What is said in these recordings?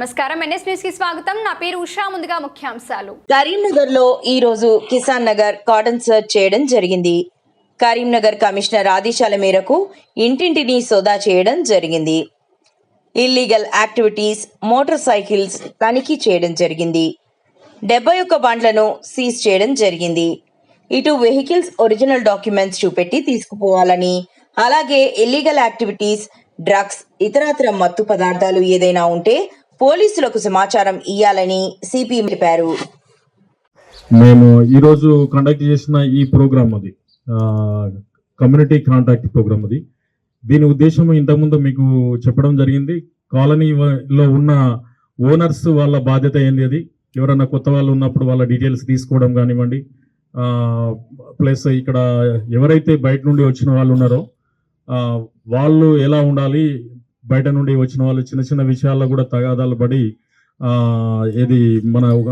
నమస్కారం. ఎన్ఎస్ న్యూస్కి స్వాగతం. నా పేరు ఉషా. ముందుగా ముఖ్యాంశాలు. కరీంనగర్లో ఈ రోజు కిసాన్ నగర్ కాటన్ సర్చ్ చేయడం జరిగింది. కరీంనగర్ కమిషనర్ ఆదేశాల మేరకు ఇంటింటిని సోదా చేయడం జరిగింది. ఇల్లీగల్ యాక్టివిటీస్ మోటార్ సైకిల్స్ తనిఖీ చేయడం జరిగింది. డెబ్బై ఒక్క బండ్లను సీజ్ చేయడం జరిగింది. ఇటు వెహికల్స్ ఒరిజినల్ డాక్యుమెంట్స్ చూపెట్టి తీసుకుపోవాలని అలాగే ఇల్లీగల్ యాక్టివిటీస్ డ్రగ్స్ ఇతరత్ర మత్తు పదార్థాలు ఏదైనా ఉంటే పోలీసులకు సమాచారం ఇయ్యాలని సిపి తెలిపారు. మేము ఈరోజు కండక్ట్ చేసిన ఈ ప్రోగ్రామ్ అది. కమ్యూనిటీ కాంటాక్ట్ ప్రోగ్రామ్ అది. దీని ఉద్దేశం ఇంతకుముందు మీకు చెప్పడం జరిగింది. కాలనీలో ఉన్న ఓనర్స్ వాళ్ళ బాధ్యత ఏంది అది? ఎవరైనా కొత్త వాళ్ళు ఉన్నప్పుడు వాళ్ళ డీటెయిల్స్ తీసుకోవడం కానివ్వండి. ప్లస్ ఇక్కడ ఎవరైతే బయట నుండి వచ్చిన వాళ్ళు ఉన్నారో వాళ్ళు ఎలా ఉండాలి? బయట నుండి వచ్చిన వాళ్ళు చిన్న చిన్న విషయాల్లో కూడా తగాదాలు పడి ఏది మన ఒక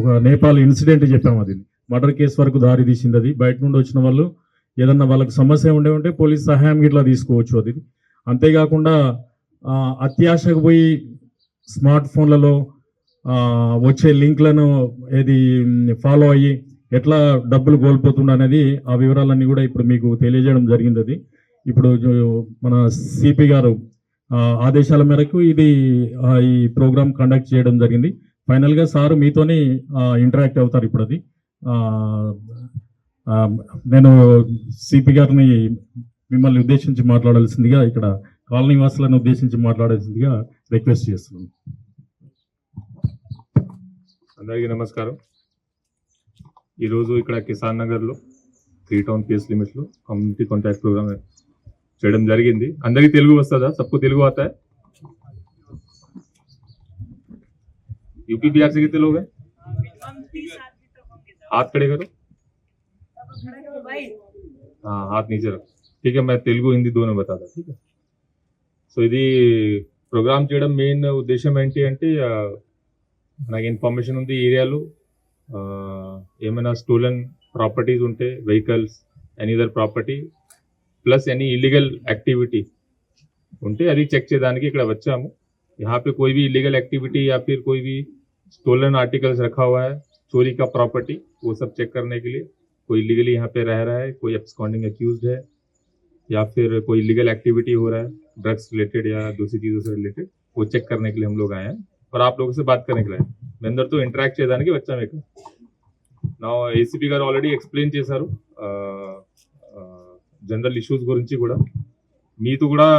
ఒక నేపాల్ ఇన్సిడెంట్ చెప్పాము అది. మర్డర్ కేసు వరకు దారి తీసింది అది. బయట నుండి వచ్చిన వాళ్ళు ఏదన్నా వాళ్ళకి సమస్య ఉండే ఉంటే పోలీస్ సహాయం ఇట్లా తీసుకోవచ్చు అది. అంతేకాకుండా అత్యాశకు పోయి స్మార్ట్ ఫోన్లలో వచ్చే లింక్లను ఏది ఫాలో అయ్యి ఎట్లా డబ్బులు కోల్పోతుండ అనేది ఆ వివరాలన్నీ కూడా ఇప్పుడు మీకు తెలియజేయడం జరిగింది అది. ఇప్పుడు మన సిపి గారు ఆదేశాల మేరకు ఇది ఈ ప్రోగ్రామ్ కండక్ట్ చేయడం జరిగింది. ఫైనల్గా సార్ మీతోని ఇంటరాక్ట్ అవుతారు ఇప్పుడు అది నేను సిపి గారిని మిమ్మల్ని ఉద్దేశించి మాట్లాడాల్సిందిగా ఇక్కడ కాలనీ వాసులను ఉద్దేశించి మాట్లాడాల్సిందిగా రిక్వెస్ట్ చేస్తున్నాను. అందరికీ నమస్కారం. ఈరోజు ఇక్కడ కిసాన్ నగర్లో త్రీ టౌన్ పిఎస్ లిమిట్లో కమ్యూనిటీ కాంటాక్ట్ ప్రోగ్రామ్ చేయడం జరిగింది అందరికీ తెలుగు వస్తుందా సబ్కు తెలుగు आता है यूपी बिहार से कितने लोग हैं हाथ खड़े करो हाँ हाथ नीचे रखो ठीक है मैं తెలుగు హిందీ దోనో बताता ठीक है సో ఇది ప్రోగ్రామ్ చేయడం మెయిన్ ఉద్దేశం ఏంటి అంటే ఆ, నాకు ఇన్ఫర్మేషన్ ఉంది ఈ ఏరియాలో ఆ, ఏమైనా స్టోలన్ ప్రాపర్టీస్ ఉంటే vehicles any other property plus any illegal activity ఉంటే అది చెక్ చేయడానికి ఇక్కడ వచ్చాము यहाँ पे कोई भी इलीगल एक्टिविटी या फिर कोई भी स्टोलन आर्टिकल्स रखा हुआ है चोरी का प्रॉपर्टी वो सब चेक करने के लिए कोई इलीगली यहाँ पे रह रहा है कोई एब्सकॉन्डिंग अक्यूज है या फिर कोई इलीगल एक्टिविटी हो रहा है ड्रग्स रिलेटेड या दूसरी चीज़ों से रिलेटेड वो चेक करने के लिए हम लोग आए हैं और आप लोगों से बात करने के लिए आए हैं. మీ అందరితో ఇంటరాక్ట్ చేయడానికి వచ్చాం ఇక్కడ నా ఏసీపీ గారు ఆల్రెడీ ఎక్స్ప్లెయిన్ చేశారు जनरल इश्यूज़ गुरी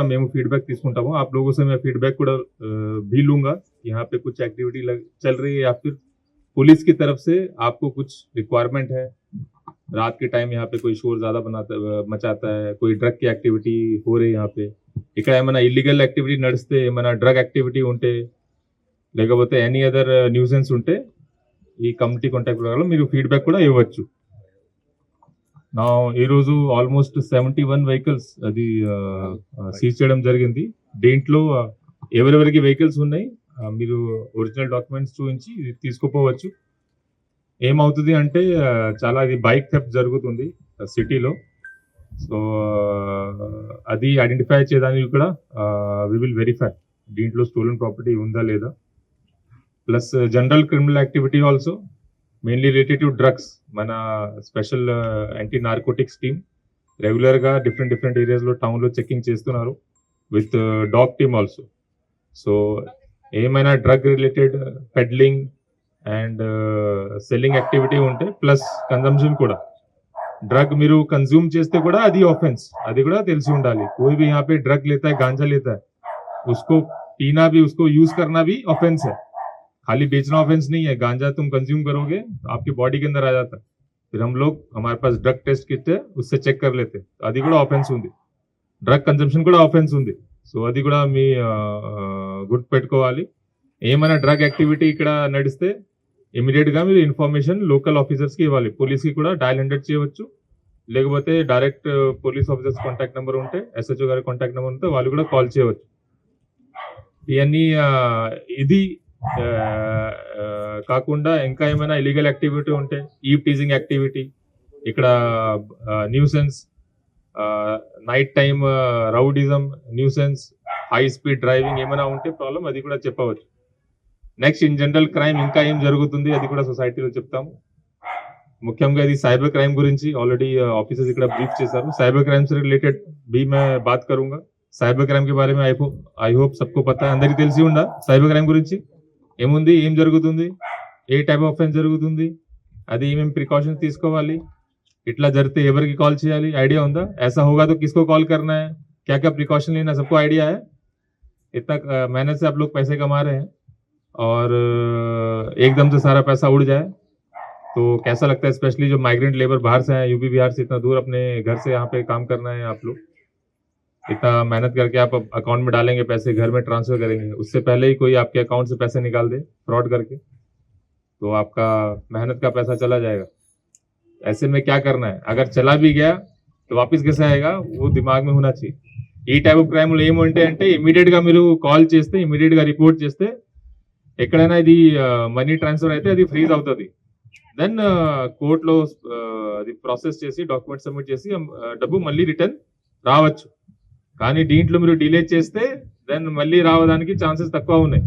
मैं फीडबैक्टा आप लोगों से मैं फीडबैक भी लूँगा। यहाँ पे कुछ एक्टिविटी चल रही है या फिर पुलिस की तरफ़ से आपको कुछ रिक्वायरमेंट है? रात के टाइम यहाँ पे कोई शोर ज़्यादा बनाता, मचाता है, कोई ड्रग की एक्टिविटी हो रही है यहाँ पे? इक इलीगल एक्टिविटी नड़स्ते ड्रग एक्टिविटी उंटे लेकिन एनी अदर न्यूज़ उंटे कम्यूनिटी कांटाक्ट फीडबैक इवच्छा నా ఈరోజు ఆల్మోస్ట్ సెవెంటీ వన్ వెహికల్స్ అది సీజ్ చేయడం జరిగింది. దీంట్లో ఎవరెవరికి వెహికల్స్ ఉన్నాయి మీరు ఒరిజినల్ డాక్యుమెంట్స్ చూపించి ఇది తీసుకోపోవచ్చు. ఏమవుతుంది అంటే చాలా ఇది బైక్ థెప్ జరుగుతుంది సిటీలో సో అది ఐడెంటిఫై చేయడానికి కూడా వి విల్ వెరిఫై దీంట్లో స్టోలన్ ప్రాపర్టీ ఉందా లేదా? Plus general criminal activity also mainly related to drugs మన special anti narcotics team regular గా డిఫరెంట్ డిఫరెంట్ ఏరియాస్ లో టౌన్ లో చెకింగ్ చేస్తున్నారు with dog team also so ఏమైనా drug related peddling and selling activity ఉంటే plus consumption కూడా drug మీరు consume చేస్తే కూడా అది ऑफेंस అది కూడా తెలిసి ఉండాలి कोई भी यहाँ पे ड्रग लेता है गांजा लेता है उसको पीना भी उसको यूज करना भी ऑफेंस है खाली बेचना ऑफेंस नहीं है गांजा तुम कंज्यूम करोगे तो आपकी बॉडी के अंदर आ जाता है फिर हम लोग हमारे पास ड्रग टेस्ट किट है उससे చెక్ कर लेते हैं. అది కూడా ఆఫెన్స్ ఉంది డ్రగ్ కన్జంప్షన్ కూడా ఆఫెన్స్ ఉంది సో అది కూడా మీ ఆ, ఆ, గుర్తుపెట్టుకోవాలి ఏమైనా డ్రగ్ యాక్టివిటీ ఇక్కడ నడిస్తే ఇమీడియట్ గా మీరు ఇన్ఫర్మేషన్ లోకల్ ఆఫీసర్స్ కి ఇవ్వాలి పోలీస్ కి కూడా డయల్ హండ్రెడ్ చేయవచ్చు లేకపోతే direct police officers contact number ఉంటే ఎస్హెచ్ఓ గారి కాంటాక్ట్ నెంబర్ ఉంటే వాళ్ళు కూడా కాల్ చేయవచ్చు ఇవన్నీ ఆ, ఇది ఆ, ఆ, కాకుండా ఇంకా ఏమైనా ఇలీగల్ యాక్టివిటీ ఉంటే ఈ టీజింగ్ యాక్టివిటీ ఇక్కడ nuisance night time rowdyism nuisance high speed driving ఏమైనా ఉంటే ప్రాబ్లం అది కూడా చెప్పవచ్చు. నెక్స్ట్ ఇన్ జనరల్ క్రైమ్ ఇంకా ఏం జరుగుతుంది అది కూడా సొసైటీలో చెప్తాము. ముఖ్యంగా ఇది సైబర్ క్రైమ్ గురించి ఆల్రెడీ ఆఫీసర్స్ ఇక్కడ బ్రీఫ్ చేశారు. సైబర్ క్రైమ్స్ రిలేటెడ్ బీ మే బాత్ కరుంగా. సైబర్ క్రైమ్కి బారే ఐ హోప్ సబ్కు పతా అందరికీ తెలిసి ఉందా? సైబర్ క్రైమ్ గురించి? ఏముంది ఏం జరుగుతుంది ఏ టైప్ ఆఫ్ ఆఫెన్స్ జరుగుతుంది అది ఏమేమి ప్రికాషన్స్ తీసుకోవాలి ఇట్లా జరిగితే ఎవరికి కాల్ చేయాలి ఐడియా ఉందా ऐसा होगा तो किसको कॉल करना है क्या क्या प्रिकॉशन लेना सबको आइडिया है इतना अ, मेहनत से आप लोग पैसे कमा रहे हैं और अ, एकदम से सारा पैसा उड़ जाए तो कैसा लगता है स्पेशली जो माइग्रेंट लेबर बाहर से आए यूपी बिहार से इतना दूर अपने घर से यहाँ पे काम करना है आप लोग इतना मेहनत करके आप अकाउंट में डालेंगे पैसे घर में ट्रांसफर करेंगे उससे पहले ही कोई आपके अकाउंट से पैसे निकाल दे फ्रॉड करके तो आपका मेहनत का पैसा चला जाएगा ऐसे में क्या करना है अगर चला भी गया तो वापस कैसे आएगा वो दिमाग में होना चाहिए ఈ టైప్ ఆఫ్ క్రైమ్లు ఏమంటే అంటే ఇమీడియట్ గా మీరు కాల్ చేస్తే ఇమీడియట్ గా రిపోర్ట్ చేస్తే ఎక్కడైనా ఇది మనీ ట్రాన్స్ఫర్ అయితే అది ఫ్రీజ్ అవుతుంది దెన్ కోర్టులో అది ప్రాసెస్ చేసి డాక్యుమెంట్ సబ్మిట్ చేసి ఆ, డబ్బు మళ్ళీ రిటర్న్ రావచ్చు కానీ దీంట్లో మీరు డిలే చేస్తే దెన్ మళ్ళీ రావడానికి ఛాన్సెస్ తక్కువ ఉన్నాయి.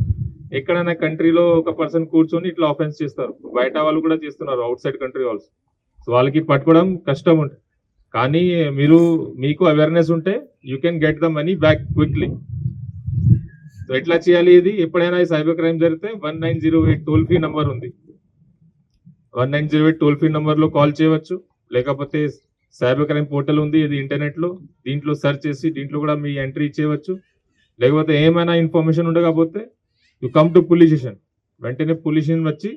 ఎక్కడైనా కంట్రీలో ఒక పర్సన్ కూర్చొని ఇట్లా ఆఫెన్స్ చేస్తారు. బయట వాళ్ళు కూడా చేస్తున్నారు outside country also so వాళ్ళకి పట్టుకోవడం కష్టం ఉంటుంది కానీ మీరు మీకు అవేర్నెస్ ఉంటే you can get the money back quickly so ఎట్లా చేయాలి ఇది? ఎప్పుడైనా ఈ సైబర్ క్రైమ్ జరిగితే one nine zero eight toll free number ఉంది. One nine zero eight toll free నంబర్లో కాల్ చేయవచ్చు. లేకపోతే సైబర్ క్రైమ్ పోర్టల్ ఉంది ఇది ఇంటర్నెట్లో దీంట్లో సెర్చ్ చేసి దీంట్లో కూడా మీ ఎంట్రీ ఇచ్చేయవచ్చు. లేకపోతే ఏమైనా ఇన్ఫర్మేషన్ ఉండకపోతే you come to police station వెంటనే పోలీస్ స్టేషన్ వచ్చి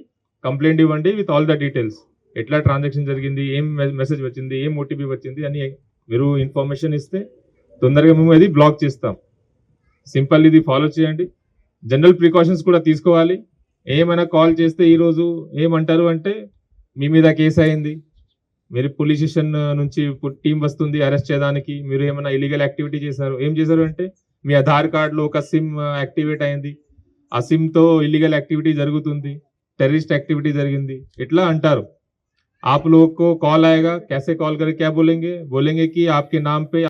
కంప్లైంట్ ఇవ్వండి విత్ ఆల్ ద డీటెయిల్స్ ఎట్లా ట్రాన్సాక్షన్ జరిగింది ఏం మెసేజ్ వచ్చింది ఏం ఓటీపీ వచ్చింది అని మీరు ఇన్ఫర్మేషన్ ఇస్తే తొందరగా మేము అది బ్లాక్ చేస్తాం. సింపుల్ ఇది ఫాలో చేయండి. జనరల్ ప్రికాషన్స్ కూడా తీసుకోవాలి. ఏమైనా కాల్ చేస్తే ఈరోజు ఏమంటారు అంటే మీ మీద కేసు అయింది. మీరు పోలీస్ స్టేషన్ నుంచి టీం వస్తుంది అరెస్ట్ చేయడానికి మీరు ఏమైనా ఇలీగల్ యాక్టివిటీ చేశారు ఏం చేశారు అంటే మీ ఆధార్ కార్డులో ఒక సిమ్ యాక్టివేట్ అయింది ఆ సిమ్ తో ఇల్లీగల్ యాక్టివిటీ జరుగుతుంది టెర్రరిస్ట్ యాక్టివిటీ జరిగింది ఇట్లా అంటారు आप लोग को कॉल आएगा कैसे कॉल करके क्या बोलेंगे बोलेंगे कि आपके नाम पे